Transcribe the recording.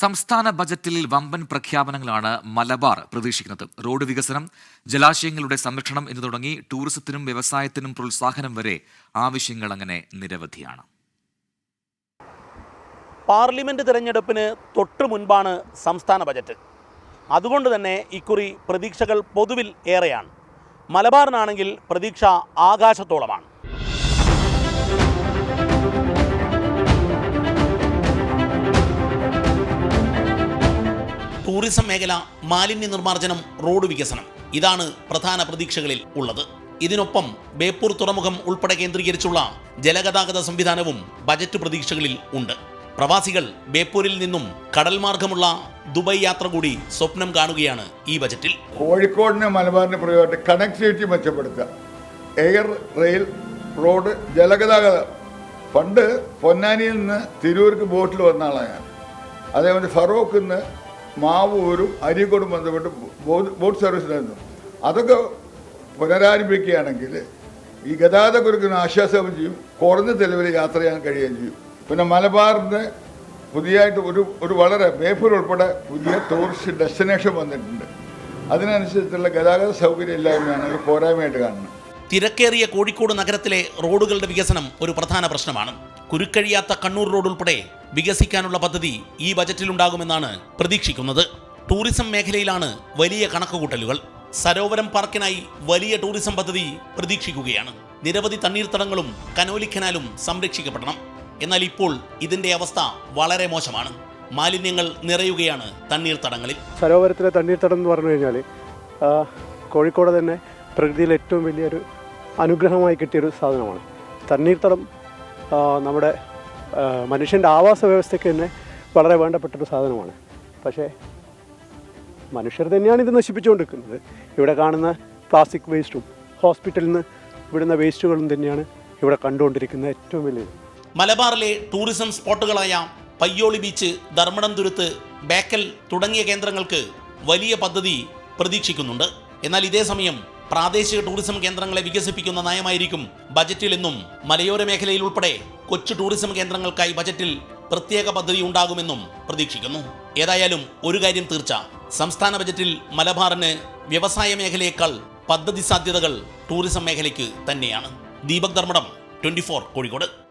സംസ്ഥാന ബജറ്റിൽ വമ്പൻ പ്രഖ്യാപനങ്ങളാണ് മലബാർ പ്രതീക്ഷിക്കുന്നത്. റോഡ് വികസനം ജലാശയങ്ങളുടെ സംരക്ഷണം എന്നു തുടങ്ങി ടൂറിസത്തിനും വ്യവസായത്തിനും പ്രോത്സാഹനം വരെ ആവശ്യങ്ങൾ അങ്ങനെ നിരവധിയാണ്. പാർലമെന്റ് തിരഞ്ഞെടുപ്പിന് തൊട്ടു മുൻപാണ് സംസ്ഥാന ബജറ്റ്. അതുകൊണ്ട് തന്നെ ഇക്കുറി പ്രതീക്ഷകൾ പൊതുവിൽ ഏറെയാണ്. മലബാറിനാണെങ്കിൽ പ്രതീക്ഷ ആകാശത്തോളമാണ്. ടൂറിസം മേഖല മാലിന്യ നിർമ്മാർജനം റോഡ് വികസനം. ഇതാണ് പ്രധാന പ്രതീക്ഷകളിൽ ഉള്ളത്. ഇതിനൊപ്പം ബേപ്പൂർ തുറമുഖം ഉൾപ്പെടെ കേന്ദ്രീകരിച്ചുള്ള ജലഗതാഗത സംവിധാനവും ബജറ്റ് പ്രതീക്ഷകളിൽ ഉണ്ട്. പ്രവാസികൾ ബേപ്പൂരിൽ നിന്നും കടൽ മാർഗമുള്ള ദുബായ് യാത്ര കൂടി സ്വപ്നം കാണുകയാണ് ഈ ബജറ്റിൽ. കോഴിക്കോടിന് മലബാറിന് പ്രയോജനമായിട്ട് കണക്ടിവിറ്റി മെച്ചപ്പെടുത്തുക. എയർ റെയിൽ റോഡ് ജലഗതാഗതം. പണ്ട് പൊന്നാനിയിൽ നിന്ന് തിരൂർക്ക് ബോട്ടിൽ വന്ന ആളാണ് ഞാൻ. അതേപോലെ ഫറോക്കിൽ നിന്ന് മാവൂരും അരീക്കോടും ബന്ധപ്പെട്ട് ബോട്ട് ബോട്ട് സർവീസിലായിരുന്നു. അതൊക്കെ പുനരാരംഭിക്കുകയാണെങ്കിൽ ഈ ഗതാഗത കുരുക്കിന് ആശ്വാസം ചെയ്യും കുറഞ്ഞ ചെലവിൽ യാത്ര ചെയ്യാൻ കഴിയുകയും ചെയ്യും. പിന്നെ മലബാറിന് പുതിയതായിട്ട് ഒരു ഒരു വളരെ ബേപ്പൂർ ഉൾപ്പെടെ പുതിയ ടൂറിസ്റ്റ് ഡെസ്റ്റിനേഷൻ വന്നിട്ടുണ്ട്. അതിനനുസരിച്ചുള്ള ഗതാഗത സൗകര്യം ഇല്ലായ്മയാണ് ഒരു പോരായ്മയായിട്ട് കാണുന്നത്. തിരക്കേറിയ കോഴിക്കോട് നഗരത്തിലെ റോഡുകളുടെ വികസനം ഒരു പ്രധാന പ്രശ്നമാണ്. കുരുക്കഴിയാത്ത കണ്ണൂർ റോഡ് ഉൾപ്പെടെ വികസിക്കാനുള്ള പദ്ധതി ഈ ബജറ്റിലുണ്ടാകുമെന്നാണ് പ്രതീക്ഷിക്കുന്നത്. ടൂറിസം മേഖലയിലാണ് വലിയ കണക്കുകൂട്ടലുകൾ. സരോവരം പാർക്കിനായി വലിയ ടൂറിസം പദ്ധതി പ്രതീക്ഷിക്കുകയാണ്. നിരവധി തണ്ണീർത്തടങ്ങളും കനോലിക്കനാലും സംരക്ഷിക്കപ്പെടണം. എന്നാൽ ഇപ്പോൾ ഇതിന്റെ അവസ്ഥ വളരെ മോശമാണ്. മാലിന്യങ്ങൾ നിറയുകയാണ് തണ്ണീർത്തടങ്ങളിൽ. സരോവരത്തിലെ തണ്ണീർത്തടം എന്ന് പറഞ്ഞു കഴിഞ്ഞാൽ കോഴിക്കോട് തന്നെ പ്രകൃതിയിൽ ഏറ്റവും വലിയൊരു അനുഗ്രഹമായി കിട്ടിയൊരു സാധനമാണ്. തണ്ണീർത്തടം നമ്മുടെ മനുഷ്യന്റെ ആവാസ വ്യവസ്ഥയ്ക്ക് തന്നെ വളരെ വേണ്ടപ്പെട്ടൊരു സാധനമാണ്. പക്ഷേ മനുഷ്യർ തന്നെയാണ് ഇത് നശിപ്പിച്ചുകൊണ്ടിരിക്കുന്നത്. ഇവിടെ കാണുന്ന പ്ലാസ്റ്റിക് വേസ്റ്റും ഹോസ്പിറ്റലിൽ നിന്ന് വിടുന്ന വേസ്റ്റുകളും തന്നെയാണ് ഇവിടെ കണ്ടുകൊണ്ടിരിക്കുന്ന ഏറ്റവും വലിയ മലബാറിലെ ടൂറിസം സ്പോട്ടുകളായ പയ്യോളി ബീച്ച് ധർമ്മടം തുരുത്ത് ബേക്കൽ തുടങ്ങിയ കേന്ദ്രങ്ങൾക്ക് വലിയ പദ്ധതി പ്രതീക്ഷിക്കുന്നുണ്ട്. എന്നാൽ ഇതേ സമയം പ്രാദേശിക ടൂറിസം കേന്ദ്രങ്ങളെ വികസിപ്പിക്കുന്ന നയമായിരിക്കും ബജറ്റിൽ എന്നും മലയോര മേഖലയിൽ ഉൾപ്പെടെ കൊച്ചു ടൂറിസം കേന്ദ്രങ്ങൾക്കായി ബജറ്റിൽ പ്രത്യേക പദ്ധതി ഉണ്ടാകുമെന്നും പ്രതീക്ഷിക്കുന്നു. ഏതായാലും ഒരു കാര്യം തീർച്ച. സംസ്ഥാന ബജറ്റിൽ മലബാറിന് വ്യവസായ മേഖലയേക്കാൾ പദ്ധതി സാധ്യതകൾ ടൂറിസം മേഖലയ്ക്ക് തന്നെയാണ്. ദീപക് ധർമ്മടം ട്വന്റി കോഴിക്കോട്.